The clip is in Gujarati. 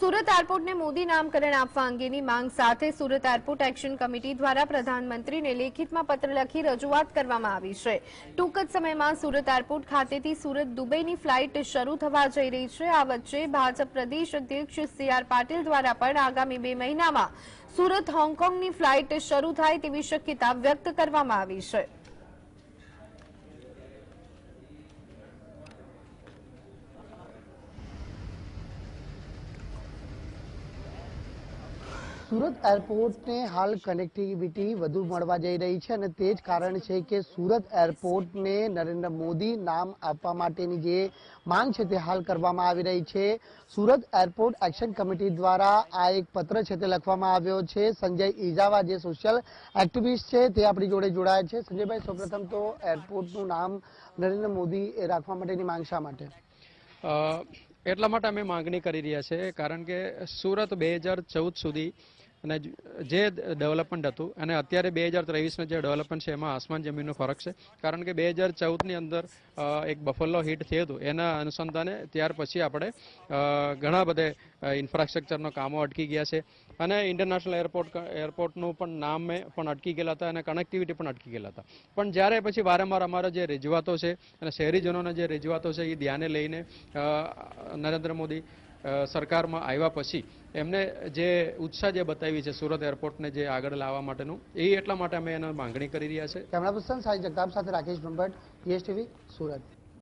સુરત એરપોર્ટને મોદી નામકરણ આપવા અંગેની માંગ સાથે સુરત એરપોર્ટ એક્શન કમિટી દ્વારા પ્રધાનમંત્રીને લેખિતમાં પત્ર લખી રજૂઆત કરવામાં આવી છે. ટૂંક જ સમયમાં સુરત એરપોર્ટ ખાતેથી સુરત દુબઈની ફ્લાઇટ શરૂ થવા જઈ રહી છે. આ વચ્ચે ભાજપ પ્રદેશ અધ્યક્ષ સી પાટીલ દ્વારા પણ આગામી બે મહિનામાં સુરત હોંગકોંગની ફ્લાઇટ શરૂ થાય તેવી શક્યતા વ્યક્ત કરવામાં આવી છે. સુરત એરપોર્ટને હાલ કનેક્ટિવિટી વધુ મળવા જઈ રહી છે અને તે જ કારણ છે કે સુરત એરપોર્ટને નરેન્દ્ર મોદી નામ આપવા માટેની જે માંગ છે તે હાલ કરવામાં આવી રહી છે. સુરત એરપોર્ટ એક્શન કમિટી દ્વારા આ એક પત્ર છે તે લખવામાં આવ્યો છે. સંજય ઈજાવા જે સોશિયલ એક્ટિવિસ્ટ છે તે આપણી જોડે જોડાયા છે. સંજયભાઈ, સૌપ્રથમ તો એરપોર્ટનું નામ નરેન્દ્ર મોદી રાખવા માટેની માંગ શા માટે? એટલા માટે અમે માંગણી કરી રહ્યા છે કારણ કે સુરત બે હજાર ચૌદ સુધી અને જે ડેવલપમેન્ટ હતું, અને અત્યારે બે હજાર ત્રેવીસનું જે ડેવલપમેન્ટ છે, એમાં આસમાન જમીનનો ફરક છે. કારણ કે બે હજાર ચૌદની અંદર એક બફલ્લો હિટ થયું હતું. એના અનુસંધાને ત્યાર પછી આપણે ઘણા બધે ઇન્ફ્રાસ્ટ્રક્ચરના કામો અટકી ગયા છે. અને ઇન્ટરનેશનલ એરપોર્ટ એરપોર્ટનું પણ નામ પણ અટકી ગયેલા હતા અને કનેક્ટિવિટી પણ અટકી ગયેલા હતા. પણ જ્યારે પછી વારંવાર અમારા જે રજૂઆતો છે અને શહેરીજનોના જે રજૂઆતો છે, એ ધ્યાને લઈને નરેન્દ્ર મોદી સરકારમાં આવ્યા પછી એમને જે ઉત્સાહ જે બતાવી છે સુરત એરપોર્ટને જે આગળ લાવવા માટેનું, એ એટલા માટે અમે એના માંગણી કરી રહ્યા છે. કેમેરા પર્સન સાઈ જગતાપ સાથે રાકેશ બ્રહ્મભટ્ટ ટીવી સુરત.